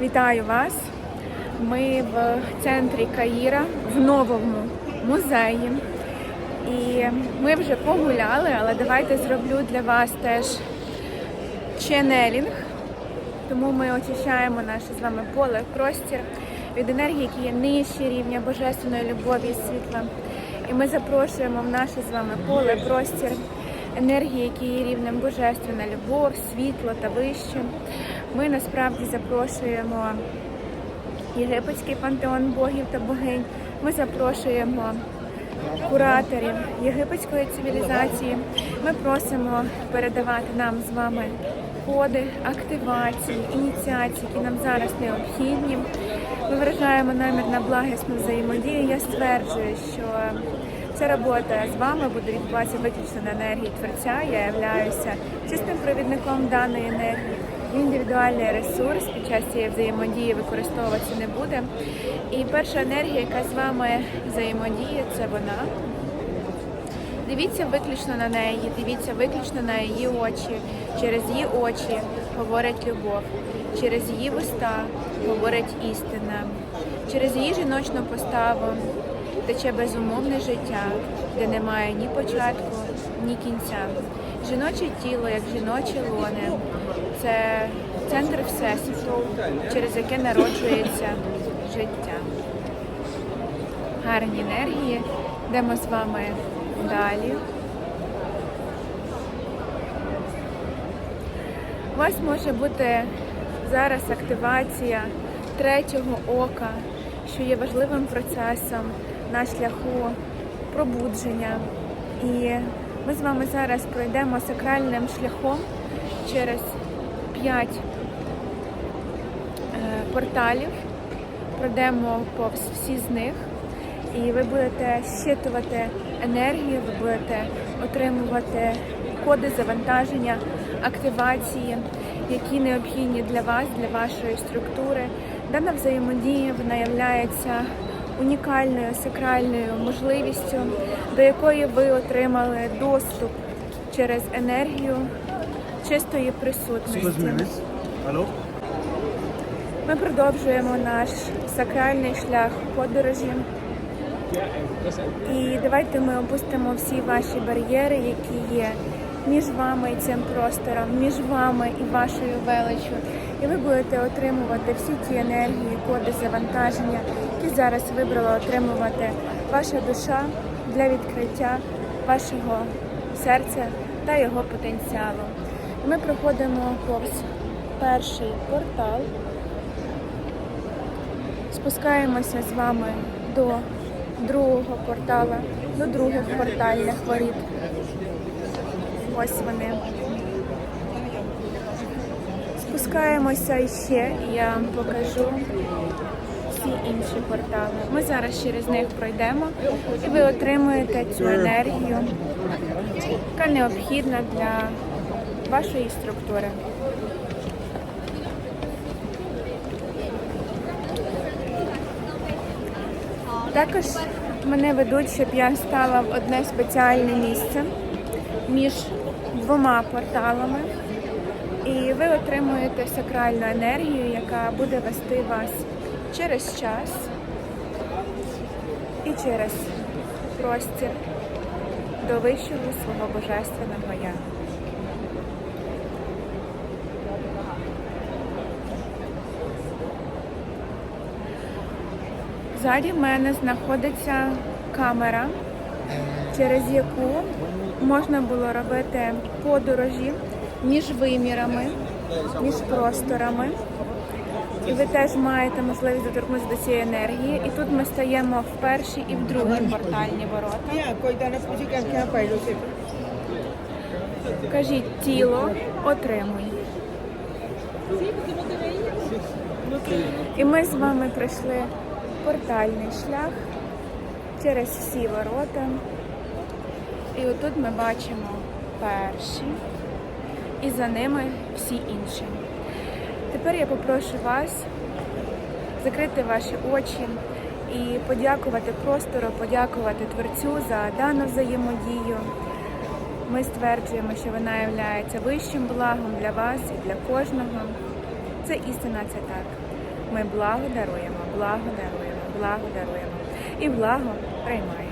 Вітаю вас! Ми в центрі Каїра в новому музеї. І ми вже погуляли, але давайте зроблю для вас теж ченелінг. Тому ми очищаємо наше з вами поле, простір від енергії, які є нижче рівня божественної любові і світла. І ми запрошуємо в наше з вами поле, простір енергії, які є рівнем божественна любов, світло та вище. Ми насправді запрошуємо єгипетський пантеон богів та богинь. Ми запрошуємо кураторів єгипетської цивілізації. Ми просимо передавати нам з вами коди, активації, ініціації, які нам зараз необхідні. Ми виражаємо намір на благісну взаємодію. Я стверджую, що ця робота з вами буде відбуватися виключно на енергії творця. Я являюся чистим провідником даної енергії. Індивідуальний ресурс під час цієї взаємодії використовуватися не буде. І перша енергія, яка з вами взаємодіє, це вона. Дивіться виключно на неї, дивіться виключно на її очі. Через її очі говорить любов, через її вуста говорить істина, через її жіночну поставу тече безумовне життя, де немає ні початку, ні кінця. Жіноче тіло, як жіноче лоне, це центр всесвіту, через яке народжується життя. Гарні енергії, йдемо з вами далі. У вас може бути зараз активація третього ока, що є важливим процесом на шляху пробудження. І ми з вами зараз пройдемо сакральним шляхом через п'ять е, порталів, пройдемо повз всі з них, і ви будете щитувати енергію, ви будете отримувати коди завантаження, активації, які необхідні для вас, для вашої структури. Дана взаємодія вона являється унікальною сакральною можливістю, до якої ви отримали доступ через енергію чистої присутності. Ми продовжуємо наш сакральний шлях подорожі. І давайте ми опустимо всі ваші бар'єри, які є між вами і цим простором, між вами і вашою величчю. І ви будете отримувати всі ті енергії, коди завантаження, які зараз вибрала отримувати ваша душа для відкриття вашого серця та його потенціалу. Ми проходимо повз перший портал. Спускаємося з вами до другого портала, до других портальних воріт. Ось вони. Спускаємося іще, і я вам покажу всі інші портали. Ми зараз через них пройдемо, і ви отримуєте цю енергію, яка необхідна для вашої структури. Також мене ведуть, щоб я стала в одне спеціальне місце між двома порталами. І ви отримуєте сакральну енергію, яка буде вести вас через час і через простір до вищого свого божественного я. Ззаді в мене знаходиться камера, через яку можна було робити подорожі між вимірами, між просторами. І ви теж маєте можливість доторкнутися до цієї енергії. І тут ми стаємо в першій і в другій портальні ворота. Кажіть, тіло отримуй. І ми з вами прийшли портальний шлях через всі ворота. І отут ми бачимо перші, і за ними всі інші. Тепер я попрошу вас закрити ваші очі і подякувати простору, подякувати Творцю за дану взаємодію. Ми стверджуємо, що вона є вищим благом для вас і для кожного. Це істина, це так. Ми благо даруємо, благо даруємо, благо даруємо і благо приймаємо.